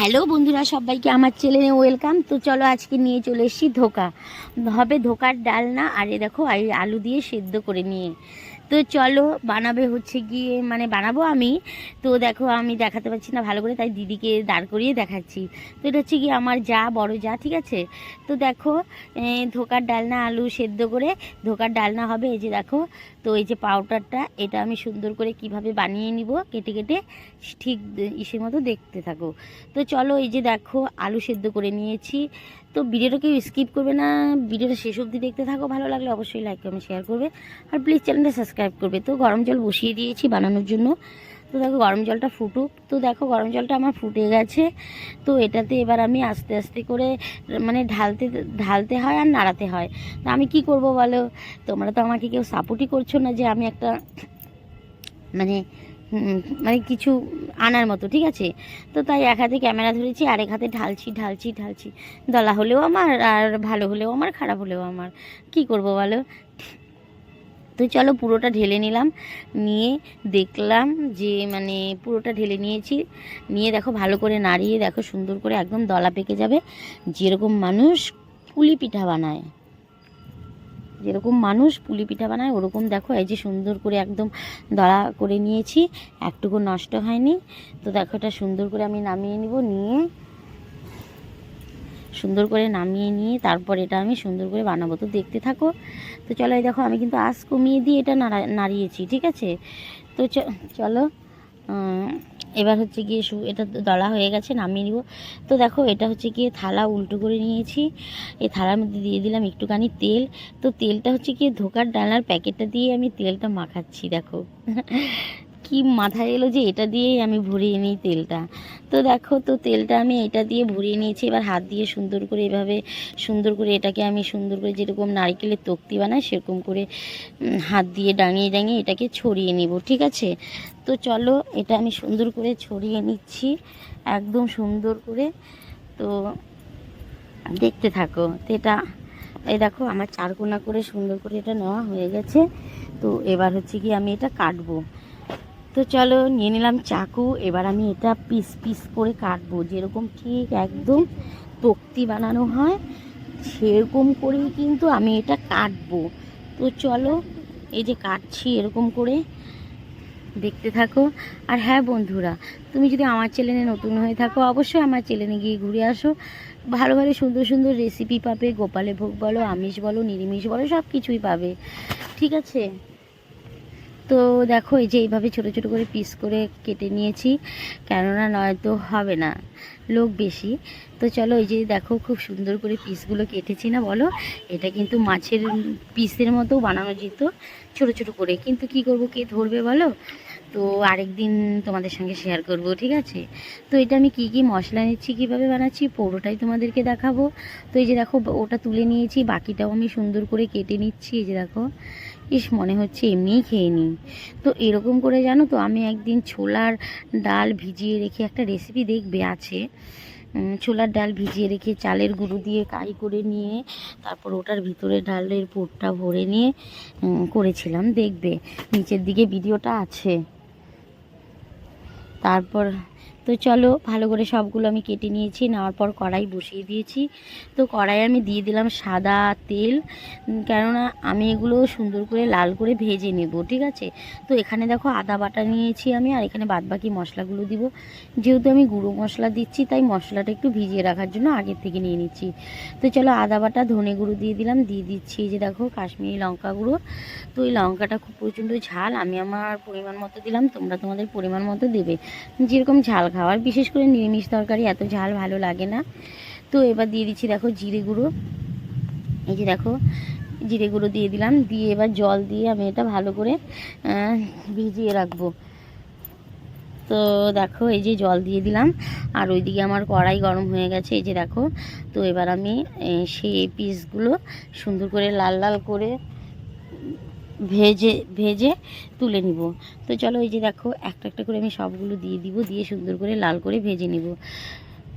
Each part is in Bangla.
হ্যালো বন্ধুরা, সবাইকে আমার চ্যানেলে ওয়েলকাম তো চলো আজকে নিয়ে চলে এসেছি ধোকা। হবে ধোকার ডালনা, আর এ দেখো আলু দিয়ে সেদ্ধ করে নিয়ে। তো চলো, বানাবে হচ্ছে গিয়ে মানে বানাবো আমি। তো দেখো, আমি দেখাতে পারছি না ভালো করে, তাই দিদিকে দাঁড় করিয়ে দেখাচ্ছি। তো এটা হচ্ছে গিয়ে আমার যা, বড় যা, ঠিক আছে? তো দেখো ধোকার ডালনা, আলু সেদ্ধ করে ধোকার ডালনা হবে, এই যে দেখো। তো এই যে পাউডারটা এটা আমি সুন্দর করে কীভাবে বানিয়ে নিব, কেটে কেটে ঠিক ইসের মতো দেখতে থাকো। তো চলো, এই যে দেখো, আলু সেদ্ধ করে নিয়েছি। তো ভিডিওটা কেউ স্কিপ করবে না। ভিডিওটা শেষ অবধি দেখতে থাকো, ভালো লাগলে অবশ্যই লাইক কমেন্ট শেয়ার করবে। আর প্লিজ চ্যানেলটা সাবস্ক্রাইব করবে। তো গরম জল বসিয়ে দিয়েছি বানানোর জন্য। তো দেখো গরম জলটা ফুটুক। তো দেখো গরম জলটা আমার ফুটে গেছে। তো এটাতে এবার আমি আস্তে আস্তে করে মানে ঢালতে ঢালতে হয় আর নাড়াতে হয়। তো আমি কি করব বলো? তোমরা তো আমাকে কেউ সাপোর্টই করছ না যে আমি একটা মানে মানে কিছু আনার মতো, ঠিক আছে? তো তাই এক হাতে ক্যামেরা ধরেছি আর এক হাতে ঢালছি ঢালছি ঢালছি। দলা হলেও আমার, আর ভালো হলেও আমার, খারাপ হলেও আমার। কি করব বলো? তো চলো পুরোটা ঢেলে নিলাম, নিয়ে দেখলাম যে মানে পুরোটা ঢেলে নিয়েছি। নিয়ে দেখো ভালো করে নাড়িয়ে, দেখো সুন্দর করে একদম দলা পেকে যাবে। যেরকম মানুষ পুলি পিঠা বানায়। যেরকম মানুষ পুলি পিঠা বানায়, ওরকম দেখো এই যে সুন্দর করে একদম দড়া করে নিয়েছি, একটুকু নষ্ট হয়নি। তো দেখো এটা সুন্দর করে আমি নামিয়ে নিব, নিয়ে সুন্দর করে নামিয়ে নিয়ে তারপর এটা আমি সুন্দর করে বানাবো। তো দেখতে থাকো। তো চলো এই দেখো আমি কিন্তু আঁচ কমিয়ে দিয়ে এটা নাড়া, নাড়িয়েছি, ঠিক আছে? তো চলো। এবার হচ্ছে গিয়ে শু এটা দলা হয়ে গেছে, নামিয়ে নিব। তো দেখো, এটা হচ্ছে গিয়ে থালা উল্টো করে নিয়েছি। এই থালার মধ্যে দিয়ে দিলাম একটুখানি তেল। তো তেলটা হচ্ছে গিয়ে ধোকার ডালার প্যাকেটটা দিয়ে আমি তেলটা মাখাচ্ছি, দেখো। কি মাথায় এলো যে এটা দিয়েই আমি ভরিয়ে নিই তেলটা। তো দেখো, তো তেলটা আমি এটা দিয়ে ভরিয়ে নিয়েছি, এবার হাত দিয়ে সুন্দর করে এভাবে, সুন্দর করে এটাকে আমি সুন্দর করে যেরকম নারকেলের তক্তি বানাই, সেরকম করে হাত দিয়ে ডাঙিয়ে ডাঙিয়ে এটাকে ছড়িয়ে নিব, ঠিক আছে? তো চলো, এটা আমি সুন্দর করে ছড়িয়ে নিচ্ছি, একদম সুন্দর করে। তো দেখতে থাকো, তো এটা, এই দেখো, আমার চারকোনা করে সুন্দর করে এটা নেওয়া হয়ে গেছে। তো এবার হচ্ছে কি আমি এটা কাটবো। তো চলো নিয়ে নিলাম চাকু, এবার আমি এটা পিস পিস করে কাটবো। যেরকম ঠিক একদম তক্তি বানানো হয়, সেরকম করেই কিন্তু আমি এটা কাটবো। তো চলো, এই যে কাটছি এরকম করে, দেখতে থাকো। আর হ্যাঁ বন্ধুরা, তুমি যদি আমার চ্যানেলে নতুন হয়ে থাকো, অবশ্যই আমার চ্যানেলে গিয়ে ঘুরে আসো। ভালো ভালো সুন্দর সুন্দর রেসিপি পাবে গোপালে ভোগ বলো, আমিষ বলো, নিরামিষ বলো সব কিছুই পাবে। ঠিক আছে? তো দেখো, এই যে এইভাবে ছোটো ছোটো করে পিস করে কেটে নিয়েছি। কেননা নয়তো হবে না, লোক বেশি। তো চলো, এই যে দেখো, খুব সুন্দর করে পিসগুলো কেটেছি না বলো? এটা কিন্তু মাছের পিসের মতো বানানো যেত, ছোট ছোট করে। কিন্তু কি করব, কে ধরবে বলো? তো আরেকদিন তোমাদের সঙ্গে শেয়ার করব, ঠিক আছে? তো এটা আমি কি কি মশলা নিচ্ছি, কীভাবে বানাচ্ছি, পুরোটাই তোমাদেরকে দেখাবো। তো এই যে দেখো, ওটা তুলে নিয়েছি, বাকিটাও আমি সুন্দর করে কেটে নিচ্ছি, এই যে দেখো। ইস, মনে হচ্ছে এমনিই খেয়ে নিই। তো এরকম করে জানো তো, আমি একদিন ছোলার ডাল ভিজিয়ে রেখে একটা রেসিপি দেখবে আছে। ছোলার ডাল ভিজিয়ে রেখে চালের গুঁড়ো দিয়ে কাই করে নিয়ে, তারপর ওটার ভিতরে ডালের পুরটা ভরে নিয়ে করেছিলাম, দেখবে। নিচের দিকে ভিডিওটা আছে। তারপর তো চলো ভালো করে সবগুলো আমি কেটে নিয়েছি, নেওয়ার পর কড়াই বসিয়ে দিয়েছি। তো কড়াই আমি দিয়ে দিলাম সাদা তেল কেননা আমি এগুলো সুন্দর করে লাল করে ভেজে নেব, ঠিক আছে? তো এখানে দেখো আদা বাটা নিয়েছি আমি, আর এখানে বাদবাকি মশলাগুলো দিব। যেহেতু আমি গুঁড়ো মশলা দিচ্ছি, তাই মশলাটা একটু ভিজিয়ে রাখার জন্য আগের থেকে নিয়ে নিচ্ছি। তো চলো আদা বাটা, ধনে গুঁড়ো দিয়ে দিলাম, দিয়ে দিচ্ছি যে দেখো কাশ্মীরি লঙ্কা গুঁড়ো। তো এই লঙ্কাটা খুব প্রচণ্ড ঝাল, আমি আমার পরিমাণ মতো দিলাম, তোমরা তোমাদের পরিমাণ মতো দেবে। যেরকম ঝাল খাওয়ার বিশেষ করে নিরামিষ তরকারি, এত ঝাল ভালো লাগে না। তো এবার দিয়ে দিচ্ছি দেখো জিরে গুঁড়ো। এই যে দেখো, জিরে গুঁড়ো দিয়ে দিলাম। দিয়ে এবার জল দিয়ে আমি এটা ভালো করে ভিজিয়ে রাখব। তো দেখো এই যে জল দিয়ে দিলাম। আর ওইদিকে আমার কড়াই গরম হয়ে গেছে, এই যে দেখো। তো এবার আমি সেই পিসগুলো সুন্দর করে লাল লাল করে ভেজে ভেজে তুলে নিব। তো চলো এই যে দেখো, একটা একটা করে আমি সবগুলো দিয়ে দিব, দিয়ে সুন্দর করে লাল করে ভেজে নিব।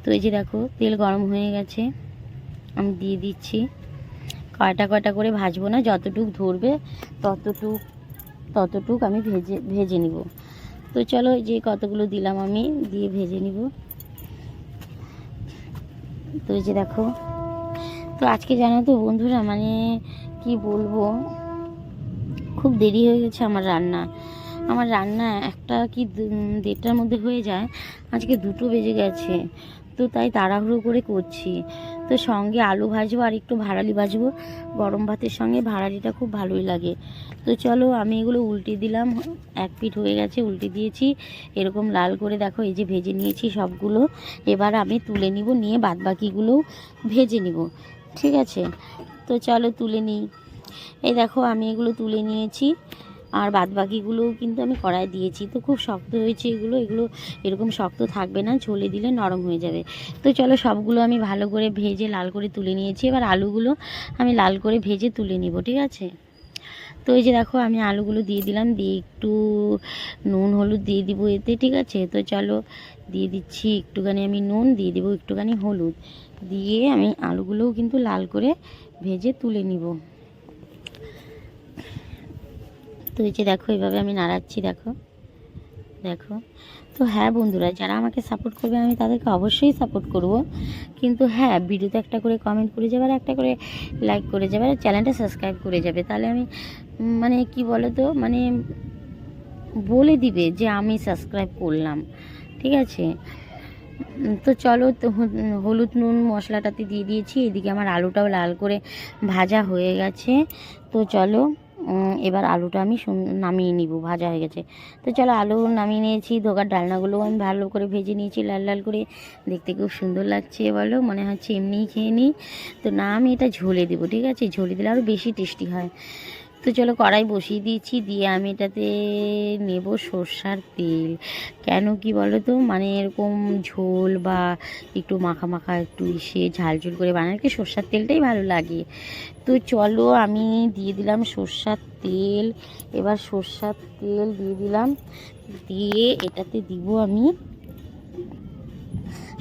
তো এই যে দেখো, তেল গরম হয়ে গেছে। আমি দিয়ে দিচ্ছি। কয়টা কয়টা করে ভাজবো না, যতটুক ধরবে ততটুক ততটুক আমি ভেজে ভেজে নিব। তো চলো এই যে কতগুলো দিলাম আমি, দিয়ে ভেজে নিব। তো এই যে দেখো, তো আজকে জানো তো বন্ধুরা মানে কি বলব খুব দেরি হয়ে গেছে আমার রান্না। আমার রান্না একটা কি দেড়টার মধ্যে হয়ে যায়। আজকে দুটো বেজে গেছে। তো তাই তাড়াহুড়ো করে করছি। তো সঙ্গে আলু ভাজবো আর একটু ভাড়ালি ভাজবো। গরম ভাতের সঙ্গে ভাড়ালিটা খুব ভালোই লাগে। তো চলো আমি এগুলো উল্টে দিলাম। এক পিঠ হয়ে গেছে, উল্টে দিয়েছি। এরকম লাল করে দেখো, এই যে ভেজে নিয়েছি সবগুলো। এবার আমি তুলে নিব, নিয়ে বাদবাকিগুলোও ভেজে নিব। ঠিক আছে? তো চলো তুলে নিই। এই দেখো, আমি এগুলো তুলে নিয়েছি। আর বাদবাকিগুলোও কিন্তু আমি কড়াই দিয়েছি। তো খুব শক্ত হয়েছে এগুলো। এগুলো এরকম শক্ত থাকবে না, ঝোলে দিলে নরম হয়ে যাবে। তো চলো, সবগুলো আমি ভালো করে ভেজে লাল করে তুলে নিয়েছি। এবার আলুগুলো আমি লাল করে ভেজে তুলে নিব, ঠিক আছে? তো এই যে দেখো, আমি আলুগুলো দিয়ে দিলাম। দিয়ে একটু নুন, হলুদ দিয়ে দিব এতে, ঠিক আছে? তো চলো, দিয়ে দিচ্ছি একটুখানি আমি নুন, দিয়ে দিব একটুখানি হলুদ। দিয়ে আমি আলুগুলোও কিন্তু লাল করে ভেজে তুলে নিব। তো এই যে দেখো এইভাবে আমি নাড়াচ্ছি, দেখো। দেখো। তো হ্যাঁ বন্ধুরা, যারা আমাকে সাপোর্ট করবে, আমি তাদেরকে অবশ্যই সাপোর্ট করব। কিন্তু হ্যাঁ ভিডিওতে একটা করে কমেন্ট করে যাবে আর একটা করে লাইক করে যাবে আর চ্যানেলটা সাবস্ক্রাইব করে যাবে। তাহলে আমি মানে কি বলো তো মানে বলে দিবে যে আমি সাবস্ক্রাইব করলাম। ঠিক আছে? তো চলো হলুদ নুন মশলাটাতে দিয়ে দিয়েছি। এদিকে আমার আলুটাও লাল করে ভাজা হয়ে গেছে। তো চলো এবার আলুটা আমি নামিয়ে নিব, ভাজা হয়ে গেছে। তো চলো আলু নামিয়ে নিয়েছি, ধোকার ডালনাগুলোও আমি ভালো করে ভেজে নিয়েছি, লাল লাল করে। দেখতে খুব সুন্দর লাগছে বলো, মনে হচ্ছে এমনিই খেয়ে নিই। তো না, আমি এটা ঝোলে দেবো, ঠিক আছে? ঝোলে দিলে আরও বেশি টেস্টি হয়। তো চলো কড়াই বসিয়ে দিয়েছি, দিয়ে আমি এটাতে নেব সর্ষার তেল। কেন কি বলো তো মানে এরকম ঝোল বা একটু মাখা মাখা, একটু ইসে ঝাল ঝোল করে বানালে সর্ষার তেলটাই ভালো লাগে? তো চলো আমি দিয়ে দিলাম সর্ষার তেল। এবার সর্ষার তেল দিয়ে দিলাম। দিয়ে এটাতে দিব আমি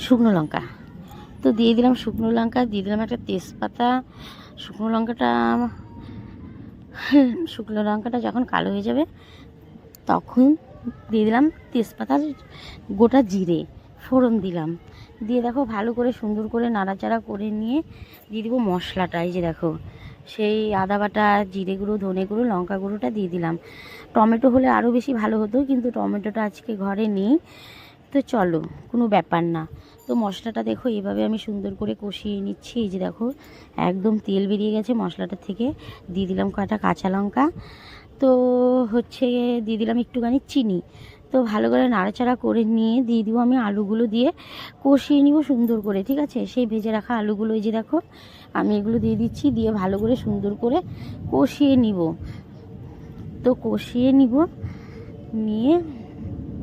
শুকনো লঙ্কা। তো দিয়ে দিলাম শুকনো লঙ্কা, দিয়ে দিলাম একটা তেজপাতা। শুকনো লঙ্কাটা শুকনো লঙ্কাটা যখন কালো হয়ে যাবে, তখন দিয়ে দিলাম তেজপাতার গোটা জিরে, ফোড়ন দিলাম। দিয়ে দেখো ভালো করে সুন্দর করে নাড়াচাড়া করে নিয়ে দিয়ে দিব মশলাটা, এই যে দেখো। সেই আদা বাটা, জিরে গুঁড়ো, ধনে গুঁড়ো, লঙ্কা গুঁড়োটা দিয়ে দিলাম। টমেটো হলে আরও বেশি ভালো হতো, কিন্তু টমেটোটা আজকে ঘরে নেই। তো চলো, কোনো ব্যাপার না। তো মশলাটা দেখো এইভাবে আমি সুন্দর করে কষিয়ে নিচ্ছি। এই যে দেখো, একদম তেল বেরিয়ে গেছে মশলাটা থেকে। দিয়ে দিলাম কয়টা কাঁচা লঙ্কা। তো হচ্ছে দিয়ে দিলাম একটুখানি চিনি। তো ভালো করে নাড়াচাড়া করে নিয়ে দিয়ে দিব আমি আলুগুলো দিয়ে। কষিয়ে নিব সুন্দর করে, ঠিক আছে? সেই ভেজে রাখা আলুগুলো, এই যে দেখো, আমি এগুলো দিয়ে দিচ্ছি। দিয়ে ভালো করে সুন্দর করে কষিয়ে নিব। তো কষিয়ে নিব। নিয়ে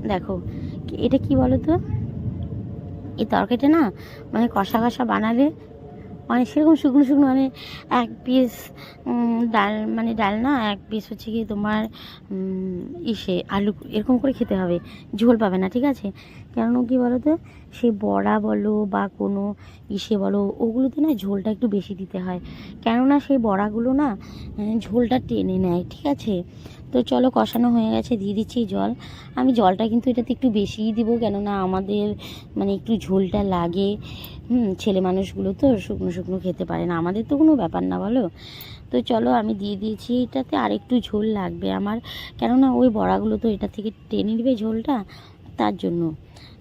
দেখো এটা কি বলো তো? এই তরকারিটা না মানে কষা কষা বানালে মানে সেরকম শুকনো শুকনো মানে এক পিস ডাল মানে ডাল না এক পিস হচ্ছে কি তোমার ইসে আলু এরকম করে খেতে হবে, ঝোল পাবে না, ঠিক আছে? কেন কি বলো তো? সে বড়া বলো বা কোনো ইসে বলো, ওগুলোতে না ঝোলটা একটু বেশি দিতে হয়। কেননা সেই বড়াগুলো না ঝোলটা টেনে নেয়, ঠিক আছে? তো চলো কষানো হয়ে গেছে, দিয়ে দিচ্ছি জল। আমি জলটা কিন্তু এটাতে একটু বেশিই দিব, কেননা আমাদের মানে একটু ঝোলটা লাগে। হুম, ছেলে মানুষগুলো তো শুকনো শুকনো খেতে পারে না, আমাদের তো কোনো ব্যাপার না, বলো। তো চলো আমি দিয়ে দিয়েছি, এটাতে আর একটু ঝোল লাগবে আমার। কেননা ওই বড়াগুলো তো এটা থেকে টেনে নেবে ঝোলটা, তার জন্য।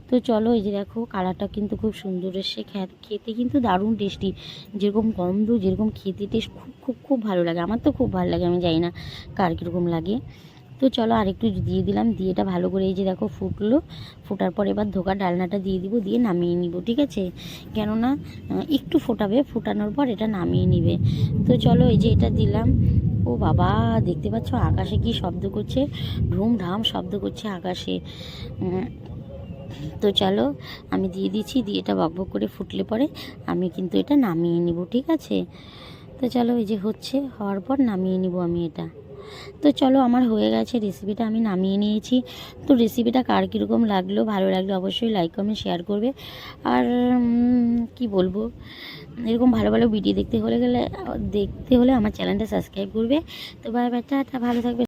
তো চলো এই যে দেখো, কালারটা কিন্তু খুব সুন্দর এসে খেতে কিন্তু দারুণ টেস্টি যেরকম গন্ধ, যেরকম খেতে টেস্ট খুব খুব খুব ভালো লাগে। আমার তো খুব ভালো লাগে, আমি জানি না কার কীরকম লাগে। তো চলো আরেকটু দিয়ে দিলাম, দিয়ে এটা ভালো করে এই যে দেখো ফুটলো। ফোটার পর এবার ধোকা ডালনাটা দিয়ে দিব, দিয়ে নামিয়ে নিব, ঠিক আছে? কেননা একটু ফোটাবে, ফোটানোর পর এটা নামিয়ে নিবে। তো চলো এই যে এটা দিলাম। ও বাবা, দেখতে পাচ্ছ আকাশে কি শব্দ করছে? ঢুম ঢাম শব্দ করছে আকাশে। তো চলো, আমি দিয়ে দিচ্ছি, দিয়ে এটা বকবক করে ফুটলে পরে আমি কিন্তু এটা নামিয়ে নিব, ঠিক আছে? তো চলো, এই যে হচ্ছে, হওয়ার পর নামিয়ে নিব আমি এটা। তো চলো, আমার হয়ে গেছে রেসিপিটা আমি নামিয়ে নিয়েছি। তো রেসিপিটা কার কীরকম লাগল, ভালো লাগল অবশ্যই লাইক কমেন্ট শেয়ার করবে। আর কি বলব? এরকম ভালো ভালো ভিডিও দেখতে হলে গেলে, দেখতে হলে আমার চ্যানেলটা সাবস্ক্রাইব করবে। তো বাই বাই ভালো থাকবে।